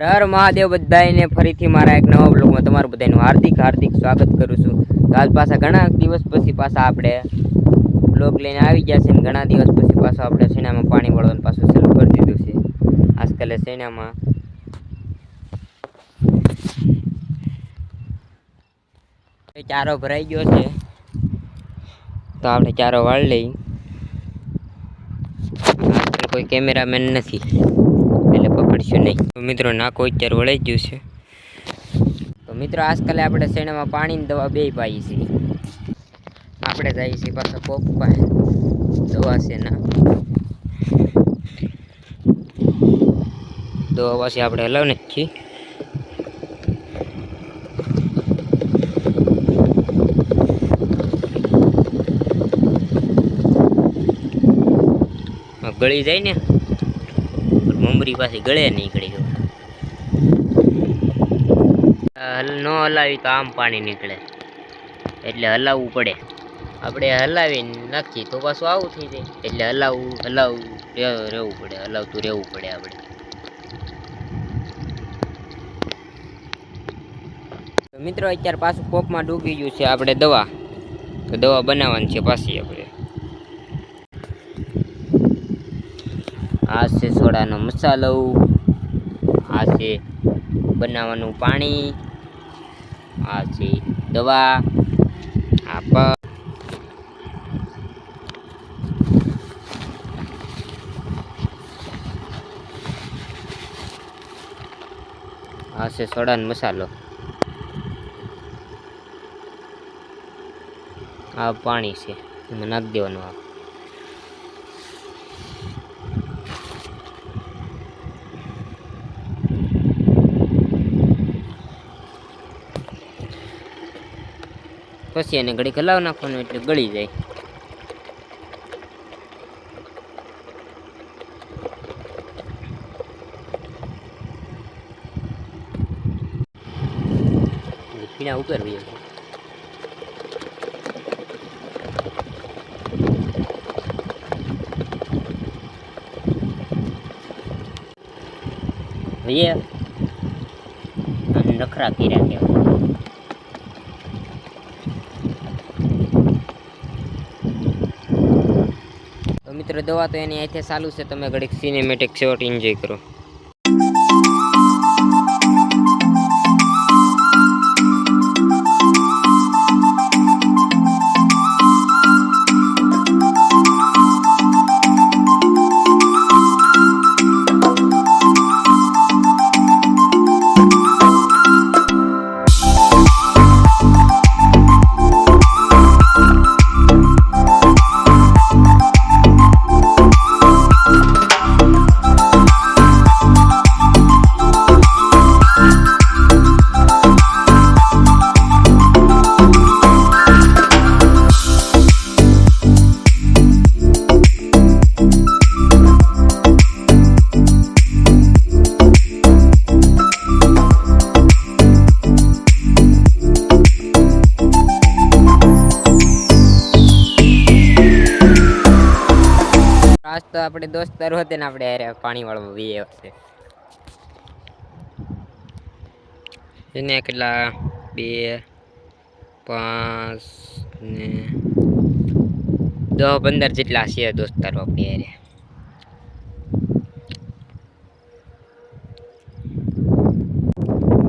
હર મહાદેવ બધાને ફરીથી મારા એક નવા બ્લોગમાં તમારું બધાનું હાર્દિક હાર્દિક સ્વાગત કરું છું. કાલ પાછા ઘણા દિવસ પછી પાછા આપણે બ્લોગ લઈને આવી ગયા છે ઘણા દિવસ પછી પાછો આપણે સેનામાં પાણી વળવાનું પાછું ચાલુ કરી દીધું છે. આજકાલે સેનામાં ચારો ભરાઈ ગયો છે. તો આપણે ચારો વાળી લઈ. કોઈ કેમેરામેન નથી. એટલે નહીં. તો મિત્રો, નાકો અત્યારે વળાઈ ગયું છે. તો મિત્રો, આજકાલે આપણે શેણામાં પાણીની દવા બે પાઈ છીએ. આપણે જઈએ છીએ પાછા કોક પાસે. દવા છે ના. દવા પાછી આપણે હલાવને જ છીએ. ગળી જાય ને? મમરી પાછી ગળે નીકળી ગળી ન હલાવી તો આમ પાણી નીકળે. એટલે હલાવવું પડે. આપણે હલાવીને નાખીએ તો પાછું આવું થઈ જાય. એટલે હલાવવું હલાવવું રહેવું પડે. હલાવતું રહેવું પડે આપણે. મિત્રો, અત્યારે પાછું કોપમાં ડૂબી ગયું છે આપણે દવા. તો દવા બનાવવાની છે પાછી આપણે. આ છે સોડાનો મસાલો. આ છે બનાવવાનું પાણી. આ છે દવા. આ પ આ છે સોડાનો મસાલો. આ પાણી છે. એમાં નાખી દેવાનું આ. પછી એને ઘડી હલાવ નાખવાનું એટલે ગળી જાય પીણા ઉપર જાય. ભઈએ નખરા કર્યા કહેવાય તો મિત્રો દવા તો એની અહીંથી ચાલુ છે. તમે ઘડીક સિનેમેટિક શોટ એન્જોય કરો. તો આપણે દોસ્તાર હોતે ને આપણે હારે પાણી વાળવા વીએ વખતે. એને કેટલા? બે, પાંચ ને દસ પંદર જેટલા છે દોસ્તારો આપણે હારે.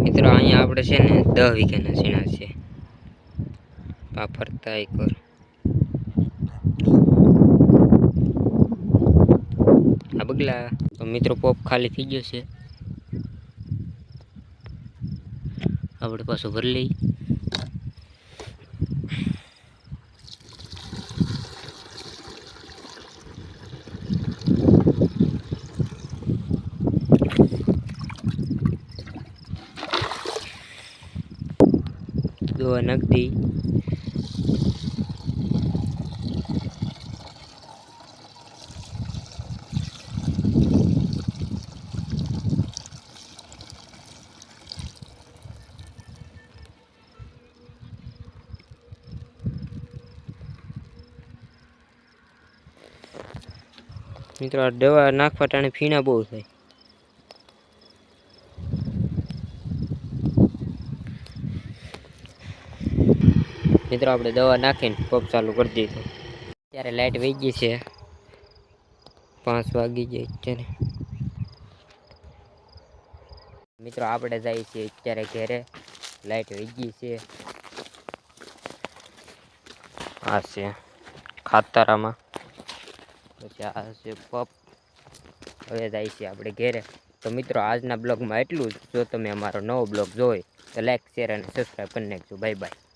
મિત્રો, અહીંયા આપણે છે ને દસ વીઘાના સીણા છે. પાફરતા ફરતા એક બગલા તો મિત્રો પોપ ખાલી થઈ ગયો છે. આપણે પાછો ભરી લઈ દવા નાખી મિત્રો દવા નાખવા ટાણે ફીણા બહુ થાય. મિત્રો, આપણે દવા નાખીને પંપ ચાલુ કરી દીધું. અત્યારે લાઇટ વહી ગઈ છે. પાંચ વાગી જાય અત્યારે. મિત્રો, આપણે જઈએ છીએ અત્યારે ઘરે. લાઇટ વહી ગઈ છે. આ છે ખાતારામાં. પછી આ છે પપ. હવે જાય છે આપણે ઘેરે. તો મિત્રો, આજના બ્લોગમાં એટલું જ. જો તમે અમારો નવો બ્લોગ જોઈ તો લાઈક શેર અને સબસ્ક્રાઈબ કરી નાખજો. Bye bye